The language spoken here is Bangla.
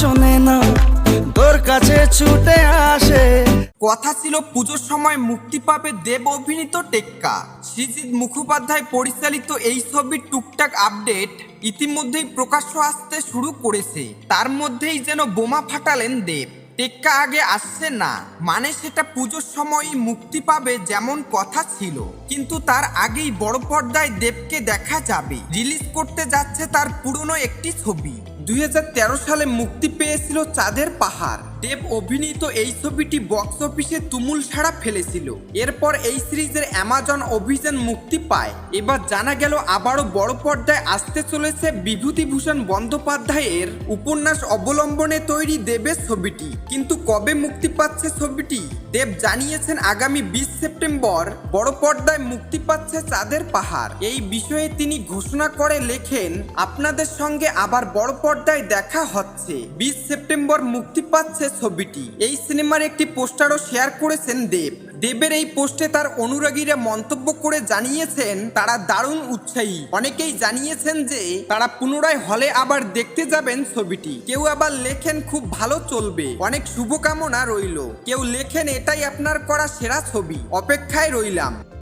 শোনে না, তোর কাছে ছুটে আসে। কথা ছিল, পুজোর সময় মুক্তি পাবে দেব অভিনীত টেক্কা। সৃজিত মুখোপাধ্যায় পরিচালিত এই ছবির টুকটাক আপডেট ইতিমধ্যেই প্রকাশ্য আসতে শুরু করেছে। তার মধ্যেই যেন বোমা ফাটালেন দেব। টেক্কা আগে আসছে না মানে সেটা পুজোর সময়ই মুক্তি পাবে যেমন কথা ছিল। কিন্তু তার আগেই বড় পর্দায় দেবকে দেখা যাবে। রিলিজ করতে যাচ্ছে তার পুরনো একটি ছবি। দু হাজার তেরো সালে মুক্তি পেয়েছিল চাঁদের পাহাড়। দেব অভিনীত এই ছবিটি বক্স অফিসে তুমুল সাড়া ফেলেছিল। এরপর এই সিরিজের অ্যামাজন অভিযান মুক্তি পায়। এবার জানা গেল আবারও বড় পর্দায় আসতে চলেছে বিভূতিভূষণ বন্দ্যোপাধ্যায়ের উপন্যাস অবলম্বনে তৈরি দেবের ছবিটি। কিন্তু কবে মুক্তি পাচ্ছে ছবিটি দেব জানিয়েছেন আগামী বিশ সেপ্টেম্বর বড় পর্দায় মুক্তি পাচ্ছে চাঁদের পাহাড়। এই বিষয়ে তিনি ঘোষণা করে লেখেন, আপনাদের সঙ্গে আবার বড় পর্দায় দেখা হচ্ছে। বিশ সেপ্টেম্বর মুক্তি পাচ্ছে ছবিটি। এই সিনেমার একটি পোস্টারও শেয়ার করেছেন দেব। দেবের এই পোস্টে তার অনুরাগীরা মন্তব্য করে জানিয়েছেন, তারা দারুণ উৎসাহী। অনেকেই জানিয়েছেন যে, তারা পুনরায় হলে আবার দেখতে যাবেন ছবিটি। কেউ আবার লেখেন, খুব ভালো চলবে। অনেক শুভকামনা রইল। কেউ লেখেন, এটাই আপনার করা সেরা ছবি। অপেক্ষায় রইলাম।